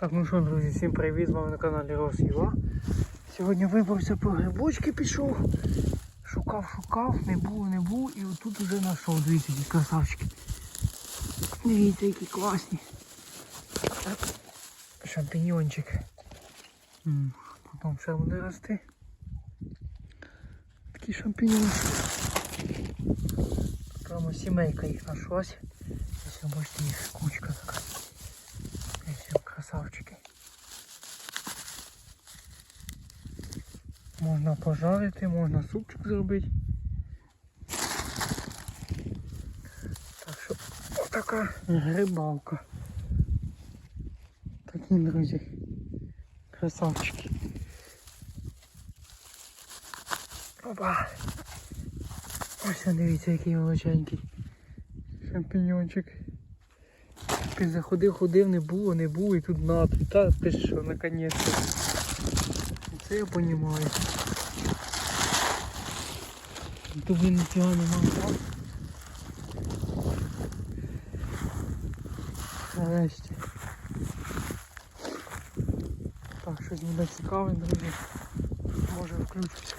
Так, ну що, друзі, всім привіт, з вами на каналі Росіва. Сьогодні вибрався по грибочки, пішов. Шукав, шукав, не було, не було. І отут уже знайшов, дивіться, які красавчики. Дивіться, які класні. Так, шампіньончик. Потім ще буде рости. Такі шампіньончики. Прямо сімейка їх нашлась. Ось бачите, їх кучка така. Ось красавчики. Можна пожарити, можна супчик зробити. Так що отака грибалка. Такі, друзі. Красавчики. Опа. Ось дивіться, який величенький. Шампіньончик. Заходив, ходив, не було, не було, і тут надо. Та ти що, наконець-то. Це я розумію. Тут він ніфіга не мав. Нарешті. Так, щось буде цікаве, друзі. Може включиться.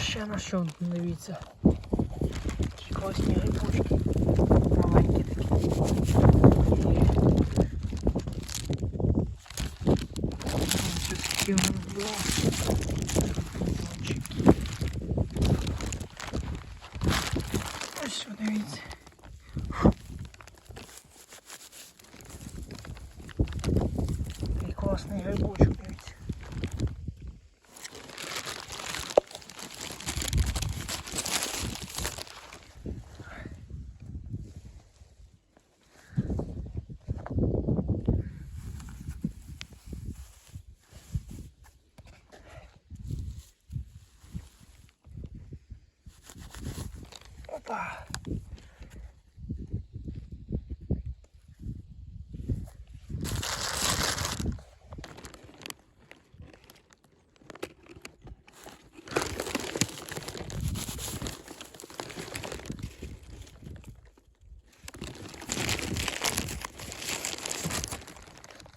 Ще на що дивіться. Такі класні грибочки. Маленькі такі. такі у нас були. Шампіньончики. Ось що, дивіться. Такий класний грибочок, Опа.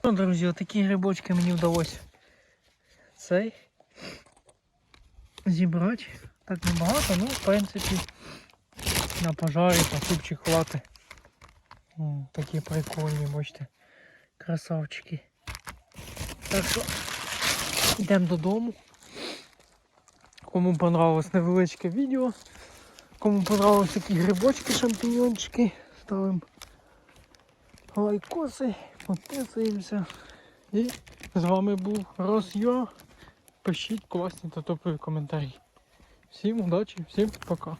Ну, друзі, отакі грибочки мені вдалося цей зібрати. Так небагато, ну, в принципі, На пожарі супчик хвати. Такі прикольні, бачите, красавчики. Так що йдемо додому. Кому понравилось невеличке відео, кому понравились такі грибочки, шампіньончики, ставимо лайкоси, підписуємося. І з вами був Росйо. Пишіть класні та топові коментарі. Всім удачі, всім пока.